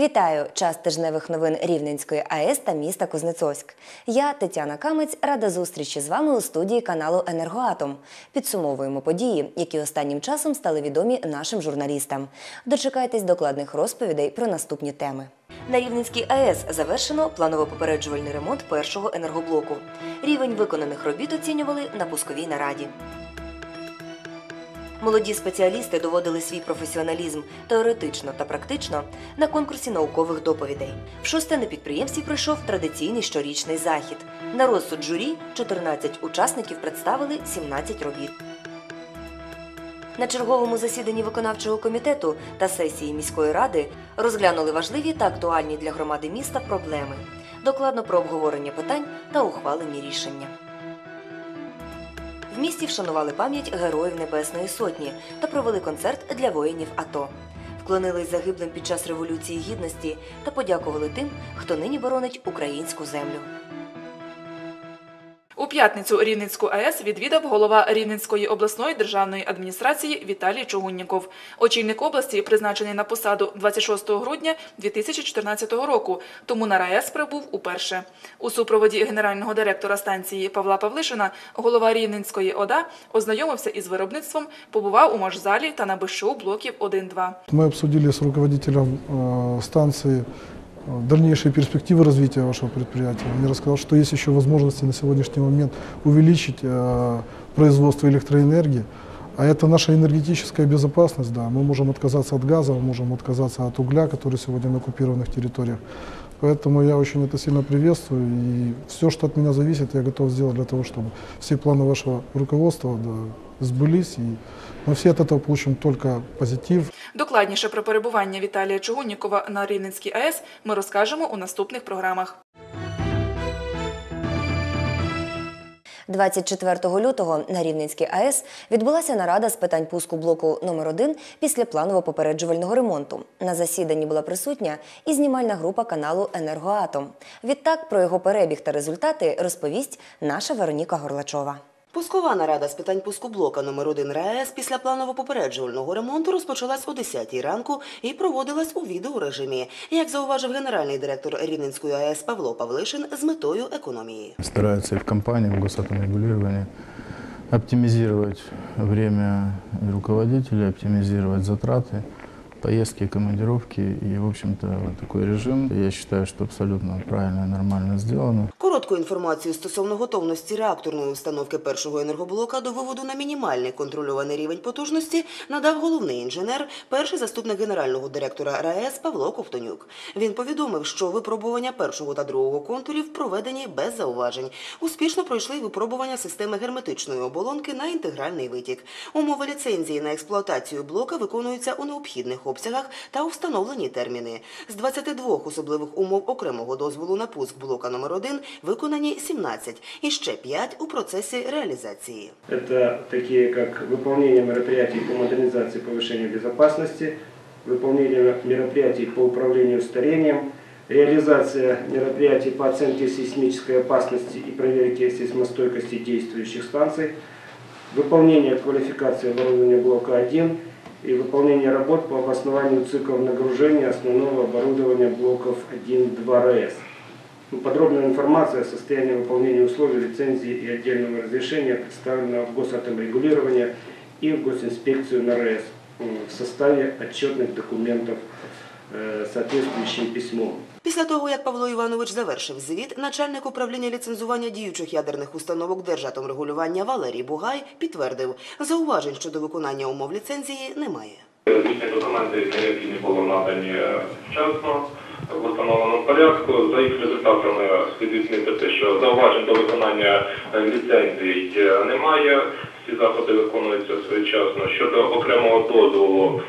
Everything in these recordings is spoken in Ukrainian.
Вітаю! Час тижневих новин Рівненської АЕС та міста Кузнецовськ. Я Тетяна Камець рада зустрічі з вами у студії каналу Енергоатом. Підсумовуємо події, які останнім часом стали відомі нашим журналістам. Дочекайтесь докладних розповідей про наступні теми. На Рівненській АЕС завершено планово-попереджувальний ремонт першого енергоблоку. Рівень виконаних робіт оцінювали на пусковій нараді. Молоді спеціалісти доводили свій професіоналізм теоретично та практично на конкурсі наукових доповідей. В шосте на підприємстві пройшов традиційний щорічний захід. На розсуд журі 14 учасників представили 17 робіт. На черговому засіданні виконавчого комітету та сесії міської ради розглянули важливі та актуальні для громади міста проблеми. Докладно про обговорення питань та ухвалені рішення. Місті вшанували пам'ять героїв Небесної Сотні та провели концерт для воїнів АТО. Вклонились загиблим під час Революції Гідності та подякували тим, хто нині боронить українську землю. У п'ятницю Рівненську АЕС відвідав голова Рівненської обласної державної адміністрації Віталій Чугунніков. Очільник області призначений на посаду 26 грудня 2014 року, тому на РАЕС прибув уперше. У супроводі генерального директора станції Павла Павлишина голова Рівненської ОДА ознайомився із виробництвом, побував у машзалі та на БШУ блоків 1-2. Мы обсудили с руководителем э, станции э, дальнейшие перспективы развития вашего предприятия. Мне рассказал, что есть еще возможности на сегодняшний момент увеличить э, производство электроэнергии. А это наша энергетическая безопасность, да. Мы можем отказаться от газа, мы можем отказаться от угля, который сегодня на оккупированных территориях. Поэтому я очень это сильно приветствую. И все, что от меня зависит, я готов сделать для того, чтобы все планы вашего руководства да, сбылись. И мы все от этого получим только позитив. Докладніше про перебування Віталія Чугуннікова на Рівненській АЕС ми розкажемо у наступних програмах. 24 лютого на Рівненській АЕС відбулася нарада з питань пуску блоку номер 1 після планово-попереджувального ремонту. На засіданні була присутня і знімальна група каналу Енергоатом. Відтак про його перебіг та результати розповість наша Вероніка Горлачова. Пускова нарада з питань пуску блока номер 1 РАЕС після планово-попереджувального ремонту розпочалась о 10 ранку і проводилась у відеорежимі, як зауважив генеральний директор Рівненської АЕС Павло Павлишин з метою економії. стараются и в компании, в госатомрегулировании оптимизировать время руководителей, оптимизировать затраты, поездки, командировки и, в общем-то, вот такой режим, я считаю, что абсолютно правильно и нормально сделано. Коротку інформацію стосовно готовності реакторної установки першого енергоблока до виводу на мінімальний контрольований рівень потужності надав головний інженер, перший заступник генерального директора РАЕС Павло Ковтонюк. Він повідомив, що випробування першого та другого контурів проведені без зауважень. Успішно пройшли випробування системи герметичної оболонки на інтегральний витік. Умови ліцензії на експлуатацію блока виконуються у необхідних обсягах та у встановлені терміни. З 22 особливих умов окремого дозволу на пуск блока номер 1 виконані 17 і ще 5 у процесі реалізації. Это такие как выполнение мероприятий по модернизации и повышению безопасности, выполнение мероприятий по управлению старением, реализация мероприятий по оценке сейсмической опасности и проверке сейсмостойкости действующих станций, выполнение квалификации оборудования блока 1 и выполнение работ по обоснованию циклов нагружения основного оборудования блоков 1-2 РС. Ну, Подробная информация о состоянии выполнения условий лицензии и отдельного разрешения представлена в Госатомрегулирование и в Госинспекцию на м, в составе отчетных документов э, соответствующим письмом. Після того, як Павло Іванович завершив звіт, начальник управління ліцензування діючих ядерних установок Держатомрегулювання Валерій Бугай підтвердив, зауважень щодо виконання умов ліцензії немає. Технічні документи необхідні було надані вчасно в установленому порядку. За їх результатами слід відмітити, що зауважень до виконання е, ліцензій е, немає. Всі заходи виконуються своєчасно. Щодо окремого дозволу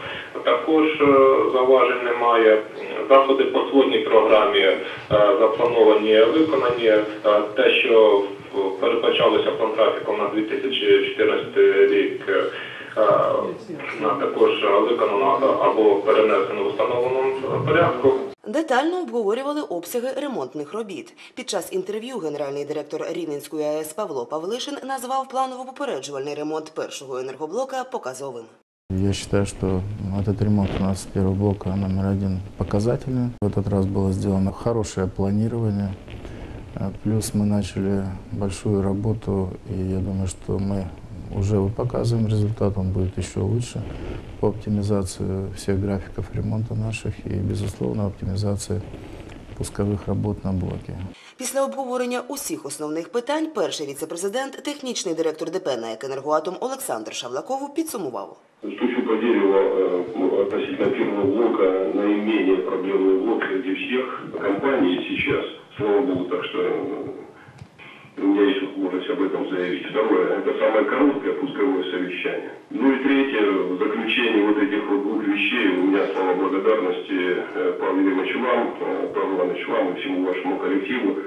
також е, зауважень немає. Заходи по сводній програмі е, заплановані, виконані. Е, Те, що передбачалося графіком на 2014 рік. також виконано або перенесено в установленому порядку. Детально обговорювали обсяги ремонтних робіт. Під час інтерв'ю генеральний директор Рівненської АЕС Павло Павлишин назвав планово-попереджувальний ремонт першого енергоблока показовим. Я считаю, что этот ремонт у нас первого блока номер один показательный. В этот раз было сделано хорошее планирование. А Плюс мы начали большую работу, и я думаю, что мы уже вот показываем результат, он будет еще лучше по оптимизации всех графиков ремонта наших и, безусловно, оптимизации пусковых работ на блоке. Після обговорення усіх основних питань перший віце-президент, технічний директор ДП «НАЕК Енергоатом Олександр Шавлаков підсумував. Стучу по дереву э, ну, относительно первого блока наименее проблемный блок среди всех компаний сейчас. Слава богу, так что у меня есть возможность об этом заявить. Второе, это самое короткое пусковое совещание. Ну и третье, в заключение вот этих вот двух вещей у меня слова благодарности э, Павлу Ивановичу вам, э, Павлу Ивановичу вам и всему вашему коллективу.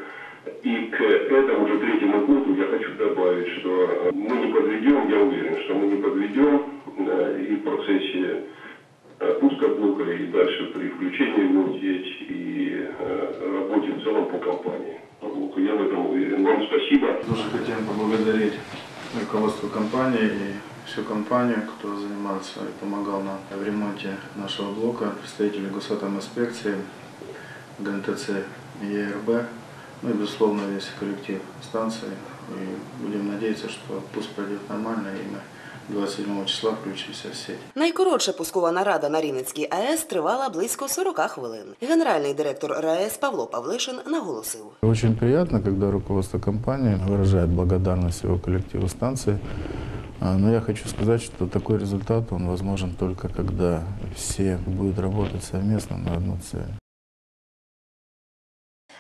И к этому же третьему пункту я хочу добавить, что мы не подведем, я уверен, что мы не подведем э, и в процессе пуска блока и дальше при включении его здесь и работе в целом по компании. По блоку. Я в этом уверен. Вам спасибо. Тоже хотим поблагодарить руководство компании и всю компанию, кто занимался и помогал нам в ремонте нашего блока, представители госатоминспекции, ГНТЦ и ЕРБ, ну и, безусловно, весь коллектив станции. И будем надеяться, что пуск пройдет нормально, и мы 27 числа включимся в сеть. Найкоротша пускова нарада на Рівненській АЕС тривала близько 40 хвилин. Генеральний директор РАЕС Павло Павлишин наголосив. Очень приятно, когда руководство компании выражает благодарность его коллективу станции. А, Но я хочу сказать, что такой результат, он возможен только когда все будут работать совместно на одну цель.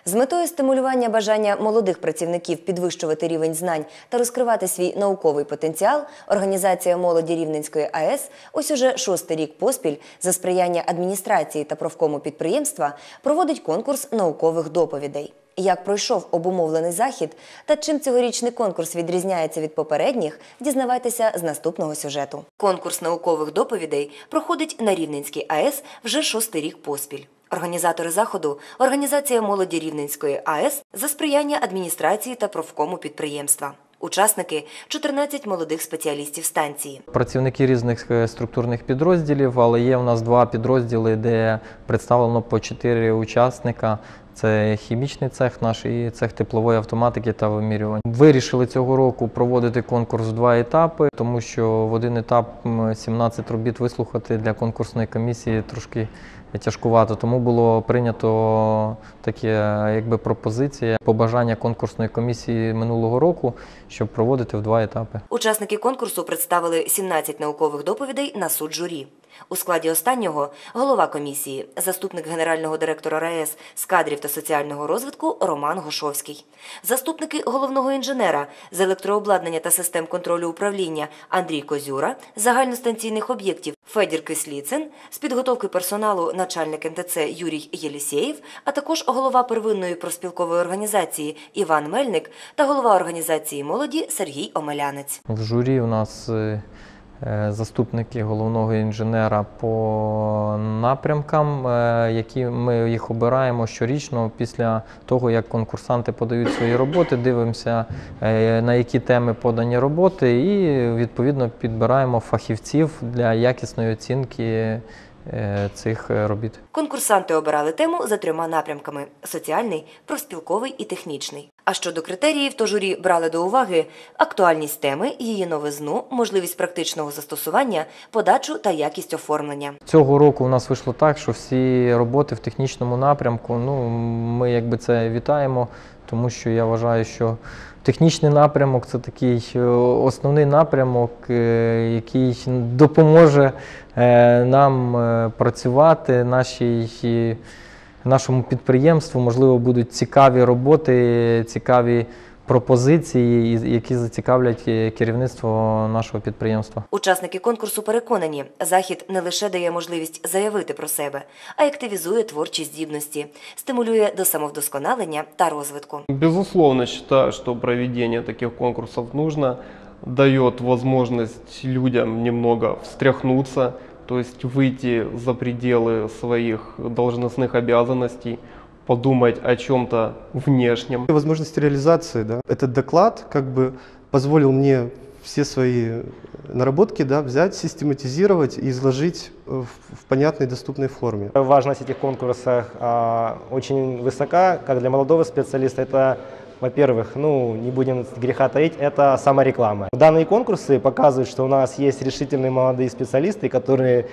З метою стимулювання бажання молодих працівників підвищувати рівень знань та розкривати свій науковий потенціал, організація молоді Рівненської АЕС ось уже шостий рік поспіль за сприяння адміністрації та профкому підприємства проводить конкурс наукових доповідей. Як пройшов обумовлений захід та чим цьогорічний конкурс відрізняється від попередніх, дізнавайтеся з наступного сюжету. Конкурс наукових доповідей проходить на Рівненській АЕС вже шостий рік поспіль. Організатори заходу організація молоді Рівненської АЕС за сприяння адміністрації та профкому підприємства. Учасники 14 молодих спеціалістів станції. Працівники різних е, структурних підрозділів, але є у нас два підрозділи, де представлено по чотири учасника. Це хімічний цех наш і цех теплової автоматики та вимірювань. Вирішили цього року проводити конкурс в два етапи, тому що в один етап м, 17 робіт вислухати для конкурсної комісії трошки тяжкувато. Тому було прийнято таке, якби пропозиція, побажання конкурсної комісії минулого року, щоб проводити в два етапи. Учасники конкурсу представили 17 наукових доповідей на суд журі. У складі останнього голова комісії, заступник генерального директора РаЕС з кадрів та соціального розвитку Роман Гошовський, заступники головного інженера з електрообладнання та систем контролю управління Андрій Козюра, загальностанційних об'єктів Федір Кисліцин, з підготовки персоналу начальник НТЦ Юрій Єлісєєв, а також голова первинної проспілкової організації Іван Мельник та голова організації молоді Сергій Омелянець. В журі у нас е, заступники головного інженера по напрямкам, е, які ми їх обираємо щорічно після того, як конкурсанти подають свої роботи, дивимося, е, на які теми подані роботи, і відповідно підбираємо фахівців для якісної оцінки е, цих е, робіт. Конкурсанти обирали тему за трьома напрямками: соціальний, профспілковий і технічний. А щодо критеріїв, то журі брали до уваги актуальність теми, її новизну, можливість практичного застосування, подачу та якість оформлення. Цього року у нас вийшло так, що всі роботи в технічному напрямку, ну ми якби це вітаємо, тому що я вважаю, що технічний напрямок це такий е, основний напрямок, е, який допоможе е, нам працювати, нашій, нашому підприємству. Можливо, будуть цікаві роботи, цікаві пропозиції, і- які зацікавлять е, керівництво нашого підприємства. Учасники конкурсу переконані, захід не лише дає можливість заявити про себе, а й активізує творчі здібності, стимулює до самовдосконалення та розвитку. Безусловно, считаю, что проведение таких конкурсов нужно, дает возможность людям немного встряхнуться, то есть выйти за пределы своих должностных обязанностей, подумать о чем-то внешнем. Возможность реализации, да. Этот доклад как бы позволил мне все свои наработки да, взять, систематизировать и изложить э, в, в понятной, доступной форме. Важность этих конкурсов а, очень высока, как для молодого специалиста. Это, во-первых, ну, не будем греха таить, это самореклама. Данные конкурсы показывают, что у нас есть решительные молодые специалисты, которые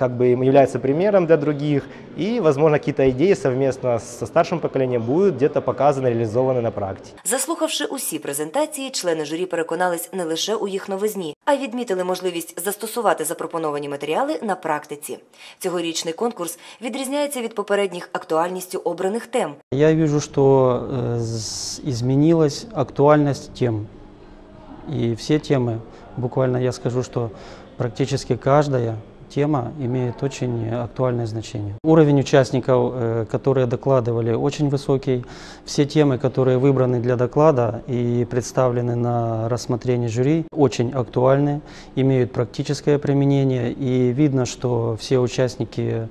как бы являются примером для других, и, возможно, какие-то идеи совместно со старшим поколением будут где-то показаны, реализованы на практике. Заслухавши усі презентації, члени журі переконались не лише у їх новизні, а й відмітили можливість застосувати запропоновані матеріали на практиці. Цьогорічний конкурс відрізняється від попередніх актуальністю обраних тем. Я вижу, что э, с- изменилась актуальность тем. И все темы, буквально я скажу, что практически каждая тема имеет очень актуальное значение. Уровень участников, э, которые докладывали, очень высокий. Все темы, которые выбраны для доклада и представлены на рассмотрение жюри, очень актуальны, имеют практическое применение. И видно, что все участники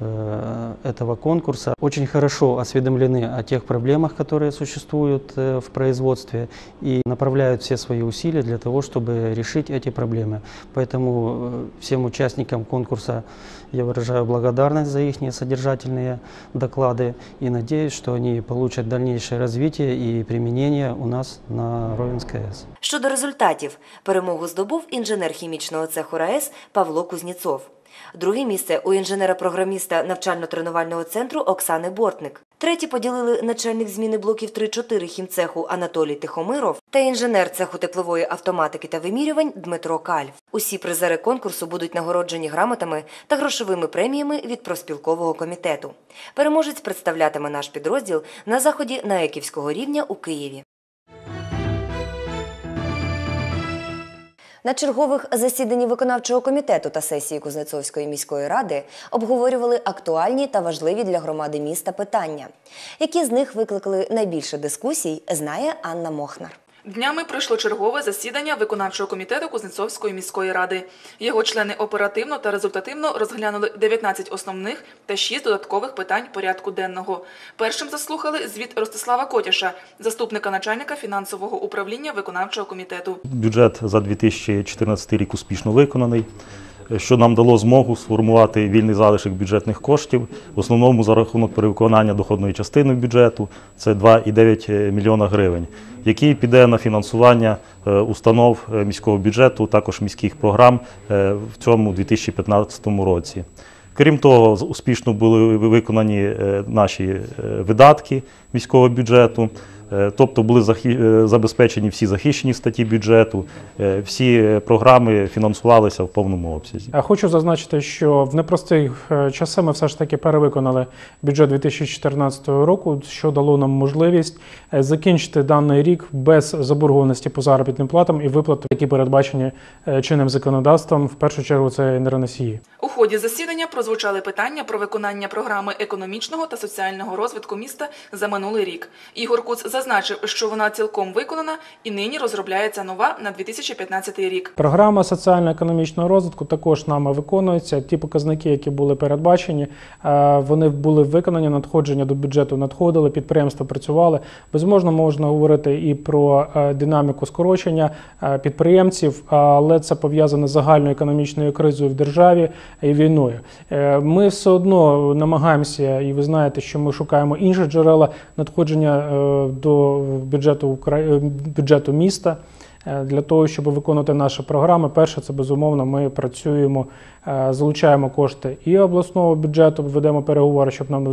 этого конкурса очень хорошо осведомлены о тех проблемах, которые существуют э, в производстве и направляют все свои усилия для того, чтобы решить эти проблемы. Поэтому э, всем участникам конкурса я выражаю благодарность за их содержательные доклады и надеюсь, что они получат дальнейшее развитие и применение у нас на Ровенской АЭС. Щодо результатів, перемогу здобув інженер хімічного цеху РаЕС Павло Кузніцов. Друге місце у інженера-програміста навчально-тренувального центру Оксани Бортник. Третє поділили начальник зміни блоків 3-4 хімцеху Анатолій Тихомиров та інженер цеху теплової автоматики та вимірювань Дмитро Кальв. Усі призери конкурсу будуть нагороджені грамотами та грошовими преміями від профспілкового комітету. Переможець представлятиме наш підрозділ на заході наеківського рівня у Києві. На чергових засіданні виконавчого комітету та сесії Кузнецовської міської ради обговорювали актуальні та важливі для громади міста питання. Які з них викликали найбільше дискусій, знає Анна Мохнар. Днями пройшло чергове засідання виконавчого комітету Кузнецовської міської ради. Його члени оперативно та результативно розглянули 19 основних та 6 додаткових питань порядку денного. Першим заслухали звіт Ростислава Котяша, заступника начальника фінансового управління виконавчого комітету. Бюджет за 2014 рік успішно виконаний, що нам дало змогу сформувати вільний залишок бюджетних коштів, в основному за рахунок перевиконання доходної частини бюджету, це 2,9 мільйона гривень, який піде на фінансування е, установ е, міського бюджету, також міських програм е, в цьому 2015 році. Крім того, успішно були виконані е, наші е, видатки міського бюджету, е, тобто були е, забезпечені всі захищені статті бюджету, е, всі е, програми фінансувалися в повному обсязі. Я Хочу зазначити, що в непрості е, часи ми все ж таки перевиконали бюджет 2014 року, що дало нам можливість е, закінчити даний рік без заборгованості по заробітним платам і виплат, які передбачені е, чинним законодавством. В першу чергу це енергоносії. У ході засідання прозвучали питання про виконання програми економічного та соціального розвитку міста за минулий рік. Ігор Куц зазначив, що вона цілком виконана і нині розробляється нова на 2015 рік. Програма соціально-економічного розвитку також нами виконується. Ті показники, які були передбачені, е, вони були виконані, надходження до бюджету надходили, підприємства працювали. Безможно, можна говорити і про е, динаміку скорочення е, підприємців, але це пов'язано з загальною економічною кризою в державі і війною. Ми все одно намагаємося, і ви знаєте, що ми шукаємо інші джерела надходження е, до бюджету е, бюджету міста. Е, Для того, щоб виконувати наші програми, перше, це безумовно, ми працюємо, е, залучаємо кошти і обласного бюджету, ведемо переговори, щоб нам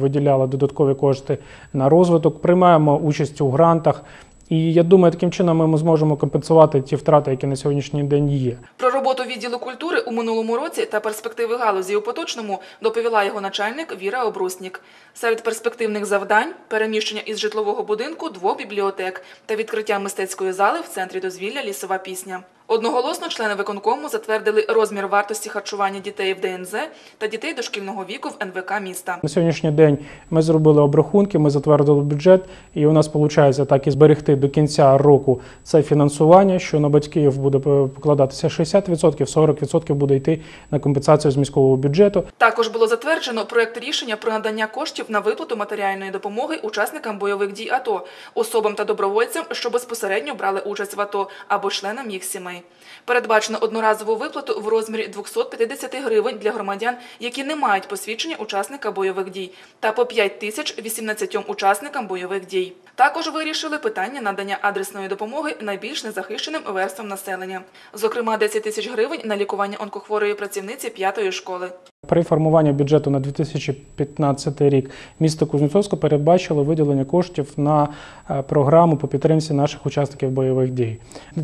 виділяли додаткові кошти на розвиток, приймаємо участь у грантах. І я думаю, таким чином ми зможемо компенсувати ті втрати, які на сьогоднішній день є. Роботу відділу культури у минулому році та перспективи галузі у поточному доповіла його начальник Віра Обруснік. Серед перспективних завдань переміщення із житлового будинку двох бібліотек та відкриття мистецької зали в центрі дозвілля Лісова пісня. Одноголосно члени виконкому затвердили розмір вартості харчування дітей в ДНЗ та дітей дошкільного віку в НВК міста. На сьогоднішній день ми зробили обрахунки, ми затвердили бюджет, і у нас виходить так і зберегти до кінця року це фінансування, що на батьків буде е, покладатися 60%, 40% буде йти на компенсацію з міського бюджету. Також було затверджено проект рішення про надання коштів на виплату матеріальної допомоги учасникам бойових дій АТО, особам та добровольцям, що безпосередньо брали участь в АТО або членам їх сімей. Передбачено одноразову виплату в розмірі 250 гривень для громадян, які не мають посвідчення учасника бойових дій, та по 5 тисяч 18 учасникам бойових дій. Також вирішили питання надання адресної допомоги найбільш незахищеним верствам населення. Зокрема, 10 тисяч гривень на лікування онкохворої працівниці п'ятої школи. При формуванні бюджету на 2015 рік місто Кузнецовське передбачило виділення коштів на е, програму по підтримці наших учасників бойових дій.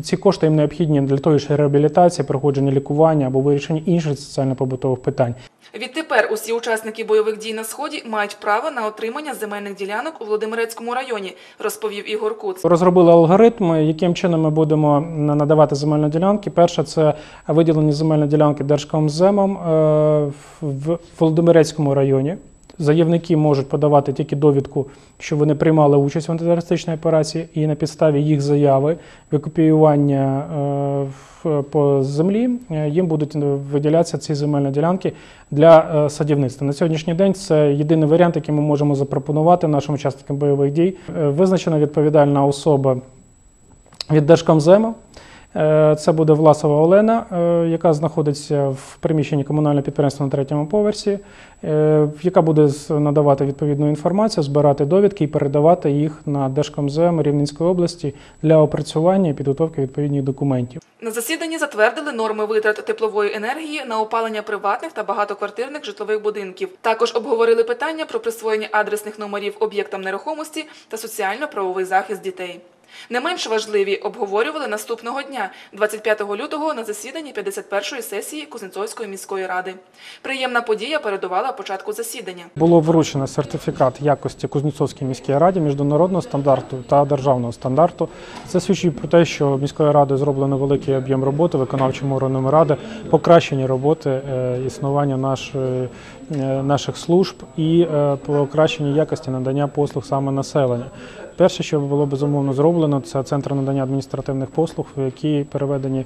Ці кошти їм необхідні для того, що реабілітації, проходження лікування або вирішення інших соціально-побутових питань. Відтепер усі учасники бойових дій на сході мають право на отримання земельних ділянок у Володимирецькому районі, розповів Ігор Куц. Розробили алгоритми, яким чином ми будемо надавати земельні ділянки. Перше це виділені земельні ділянки Держкомземом е, в Володимирецькому районі. Заявники можуть подавати тільки довідку, що вони приймали участь в антитерористичній операції, і на підставі їх заяви викопіювання е, по землі е, їм будуть виділятися ці земельні ділянки для е, садівництва. На сьогоднішній день це єдиний варіант, який ми можемо запропонувати нашим учасникам бойових дій. Визначена відповідальна особа від Держкомзему. Е, Це буде Власова Олена, е, яка знаходиться в приміщенні комунального підприємства на третьому поверсі, е, яка буде надавати відповідну інформацію, збирати довідки і передавати їх на Держкомзем Рівненської області для опрацювання і підготовки відповідних документів. На засіданні затвердили норми витрат теплової енергії на опалення приватних та багатоквартирних житлових будинків. Також обговорили питання про присвоєння адресних номерів об'єктам нерухомості та соціально-правовий захист дітей. Не менш важливі обговорювали наступного дня, 25 лютого, на засіданні 51-ї сесії Кузнецовської міської ради. Приємна подія передувала початку засідання. Було вручено сертифікат якості Кузнецовській міській раді міжнародного стандарту та державного стандарту. Це свідчить про те, що міською радою зроблено великий об'єм роботи виконавчим органом ради, покращення роботи е, існування нашої, е, наших служб і е, покращення якості надання послуг саме населення. Перше, що було безумовно зроблено, це центр надання адміністративних послуг, в які переведені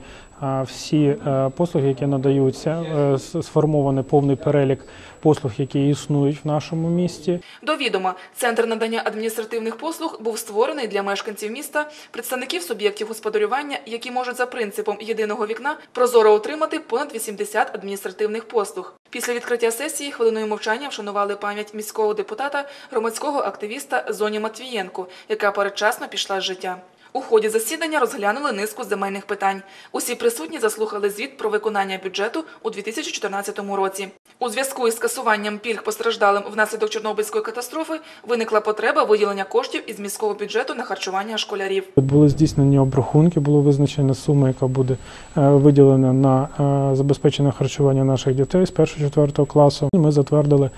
всі е, послуги, які надаються, е, сформований повний перелік послуг, які існують в нашому місті. До відома, центр надання адміністративних послуг був створений для мешканців міста, представників суб'єктів господарювання, які можуть за принципом єдиного вікна прозоро отримати понад 80 адміністративних послуг. Після відкриття сесії хвилиною мовчання вшанували пам'ять міського депутата, громадського активіста Зоні Матвієнко, яка передчасно пішла з життя. У ході засідання розглянули низку земельних питань. Усі присутні заслухали звіт про виконання бюджету у 2014 році. У зв'язку із скасуванням пільг постраждалим внаслідок Чорнобильської катастрофи виникла потреба виділення коштів із міського бюджету на харчування школярів. Були здійснені обрахунки, було визначена сума, яка буде е, виділена на е, забезпечення харчування наших дітей з 1-4 класу. Ми затвердили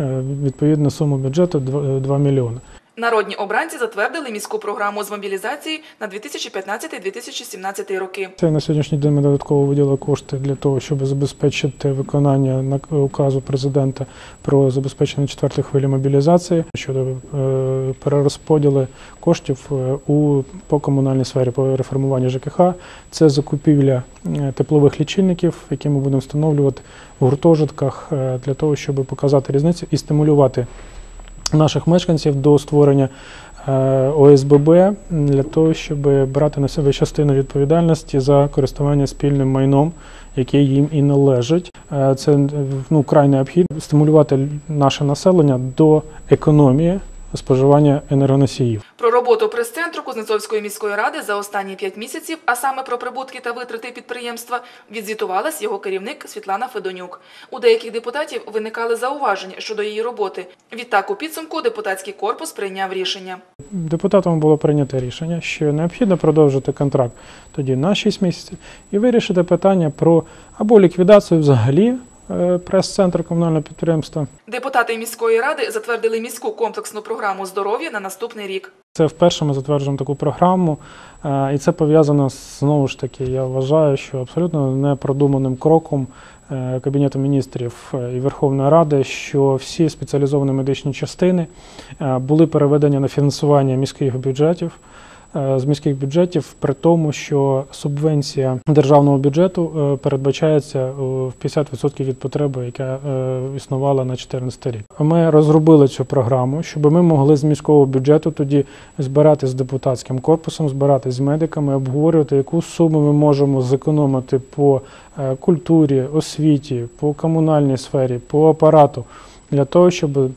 е, відповідну суму бюджету 2 мільйони. Народні обранці затвердили міську програму з мобілізації на 2015-2017 роки. Це на сьогоднішній день ми додатково виділили кошти для того, щоб забезпечити виконання указу президента про забезпечення четвертої хвилі мобілізації щодо е, перерозподілу коштів е, у по комунальній сфері по реформуванню ЖКХ. Це закупівля е, теплових лічильників, які ми будемо встановлювати в гуртожитках для того, щоб показати різницю і стимулювати наших мешканців до створення е, ОСББ для того, щоб брати на себе частину відповідальності за користування спільним майном, яке їм і належить. Е, Це ну, край необхідно стимулювати наше населення до економії споживання енергоносіїв. Про роботу прес-центру Кузнецовської міської ради за останні 5 місяців, а саме про прибутки та витрати підприємства, відзвітувалась його керівник Світлана Федонюк. У деяких депутатів виникали зауваження щодо її роботи. Відтак, у підсумку депутатський корпус прийняв рішення. Депутатами було прийнято рішення, що необхідно продовжити контракт тоді на 6 місяців і вирішити питання про або ліквідацію взагалі е, прес-центру комунального підприємства, Депутати міської ради затвердили міську комплексну програму здоров'я на наступний рік. Це вперше ми затверджуємо таку програму, е, і це пов'язано знову ж таки. Я вважаю, що абсолютно непродуманим кроком е, Кабінету міністрів і Верховної Ради, що всі спеціалізовані медичні частини були переведені на фінансування міських бюджетів. Е, З міських бюджетів, при тому, що субвенція державного бюджету е, передбачається е, в 50% від потреби, яка існувала на 2014 рік. Ми розробили цю програму, щоб ми могли з міського бюджету тоді збирати з депутатським корпусом, збирати з медиками, обговорювати, яку суму ми можемо зекономити по культурі, освіті, по комунальній сфері, по апарату для того, щоб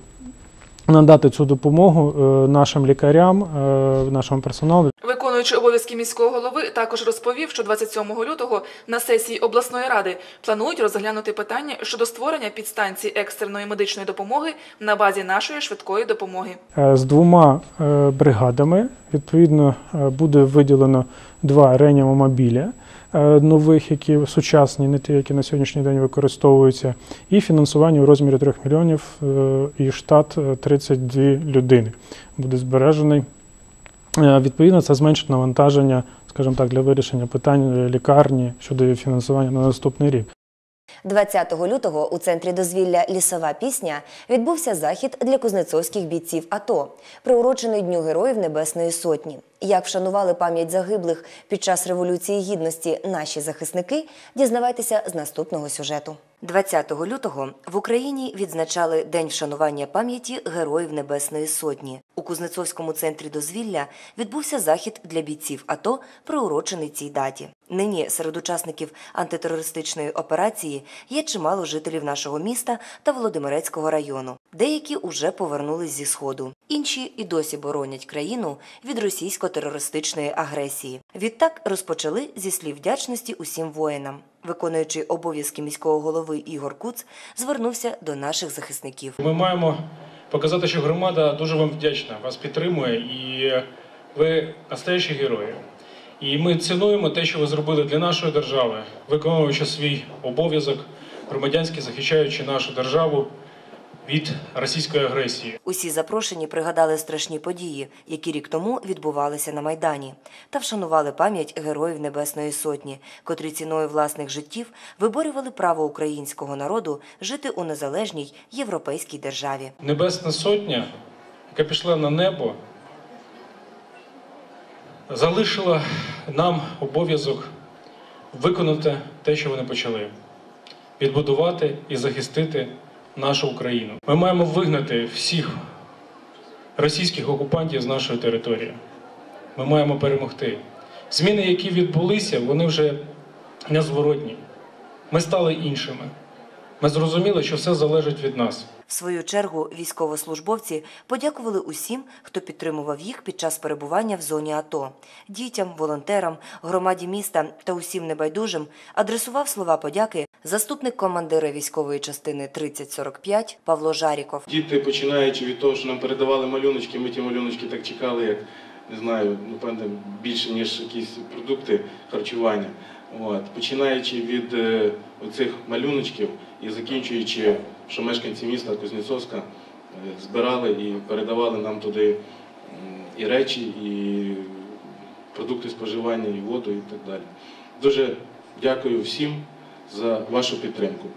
надати цю допомогу е, нашим лікарям, е, нашому персоналу. Виконуючий обов'язки міського голови також розповів, що 27 лютого на сесії обласної ради планують розглянути питання щодо створення підстанції екстреної медичної допомоги на базі нашої швидкої допомоги. Е, З двома бригадами відповідно буде виділено два реанімомобіля нових, які сучасні, не ті, які на сьогоднішній день використовуються, і фінансування у розмірі 3 мільйонів е, і штат е, 32 людини буде збережений. Е, Відповідно, це зменшить навантаження, скажімо так, для вирішення питань е, лікарні щодо фінансування на наступний рік. 20 лютого у центрі дозвілля Лісова пісня відбувся захід для кузнецовських бійців АТО, приурочений Дню Героїв Небесної Сотні. Як вшанували пам'ять загиблих під час Революції Гідності наші захисники, дізнавайтеся з наступного сюжету. 20 лютого в Україні відзначали День вшанування пам'яті Героїв Небесної Сотні. У Кузнецовському центрі дозвілля відбувся захід для бійців АТО, приурочений цій даті. Нині серед учасників антитерористичної операції є чимало жителів нашого міста та Володимирецького району. Деякі уже повернулись зі сходу, інші і досі боронять країну від російсько-терористичної агресії. Відтак розпочали зі слів вдячності усім воїнам. Виконуючий обов'язки міського голови Ігор Куц звернувся до наших захисників. Ми маємо показати, що громада дуже вам вдячна, вас підтримує, і ви настоящі герої. І ми цінуємо те, що ви зробили для нашої держави, виконуючи свій обов'язок, громадянський захищаючи нашу державу від російської агресії. Усі запрошені пригадали страшні події, які рік тому відбувалися на Майдані, та вшанували пам'ять героїв Небесної Сотні, котрі ціною власних життів виборювали право українського народу жити у незалежній європейській державі. Небесна сотня, яка пішла на небо, залишила нам обов'язок виконати те, що вони почали, відбудувати і захистити нашу Україну. Ми маємо вигнати всіх російських окупантів з нашої території. Ми маємо перемогти. Зміни, які відбулися, вони вже незворотні. Ми стали іншими. Ми зрозуміли, що все залежить від нас. В свою чергу військовослужбовці подякували усім, хто підтримував їх під час перебування в зоні АТО. Дітям, волонтерам, громаді міста та усім небайдужим адресував слова подяки заступник командира військової частини 3045 Павло Жаріков. Діти, починаючи від того, що нам передавали малюночки, ми ті малюночки так чекали, як не знаю, ну певне більше ніж якісь продукти харчування. От. Починаючи від е, оцих малюночків і закінчуючи, що мешканці міста Кузнєцовська е, збирали і передавали нам туди і речі, і продукти споживання, і воду, і так далі. Дуже дякую всім за вашу підтримку.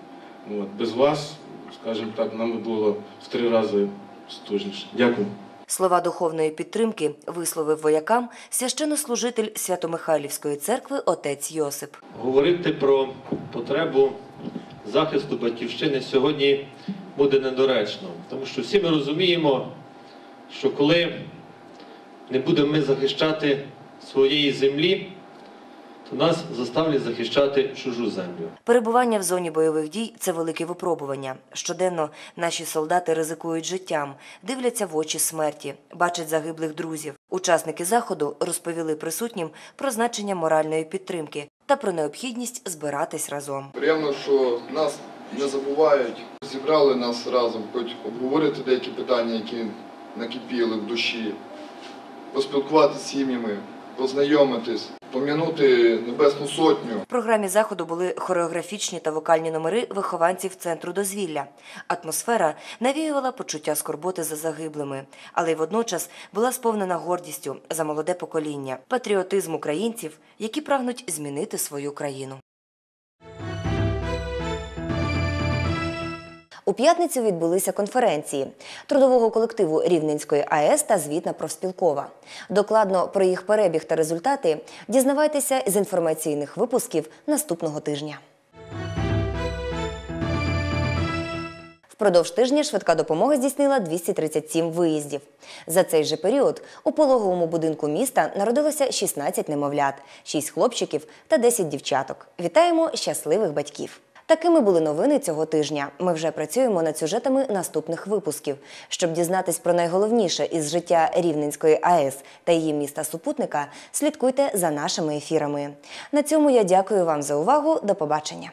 От. Без вас, скажімо так, нам було в три рази стужніше. Дякую. Слова духовної підтримки висловив воякам священнослужитель Свято-Михайлівської церкви отець Йосип. говорити про потребу захисту батьківщини сьогодні буде недоречно, тому що всі ми розуміємо, що коли не будемо ми захищати своєї землі, то нас заставлять захищати чужу землю. Перебування в зоні бойових дій це велике випробування. Щоденно наші солдати ризикують життям, дивляться в очі смерті, бачать загиблих друзів. Учасники заходу розповіли присутнім про значення моральної підтримки та про необхідність збиратись разом. Приємно, що нас не забувають, зібрали нас разом, хоч обговорити деякі питання, які накипіли в душі, поспілкуватися з сім'ями, познайомитись, пом'янути Небесну Сотню. В програмі заходу були хореографічні та вокальні номери вихованців центру дозвілля. Атмосфера навіювала почуття скорботи за загиблими, але й водночас була сповнена гордістю за молоде покоління, патріотизм українців, які прагнуть змінити свою країну. У п'ятницю відбулися конференції трудового колективу Рівненської АЕС та звітна профспілкова. Докладно про їх перебіг та результати дізнавайтеся з інформаційних випусків наступного тижня. Впродовж тижня швидка допомога здійснила 237 виїздів. За цей же період у пологовому будинку міста народилося 16 немовлят, 6 хлопчиків та 10 дівчаток. Вітаємо щасливих батьків! Такими були новини цього тижня. Ми вже працюємо над сюжетами наступних випусків. Щоб дізнатись про найголовніше із життя Рівненської АЕС та її міста супутника, слідкуйте за нашими ефірами. На цьому я дякую вам за увагу. До побачення.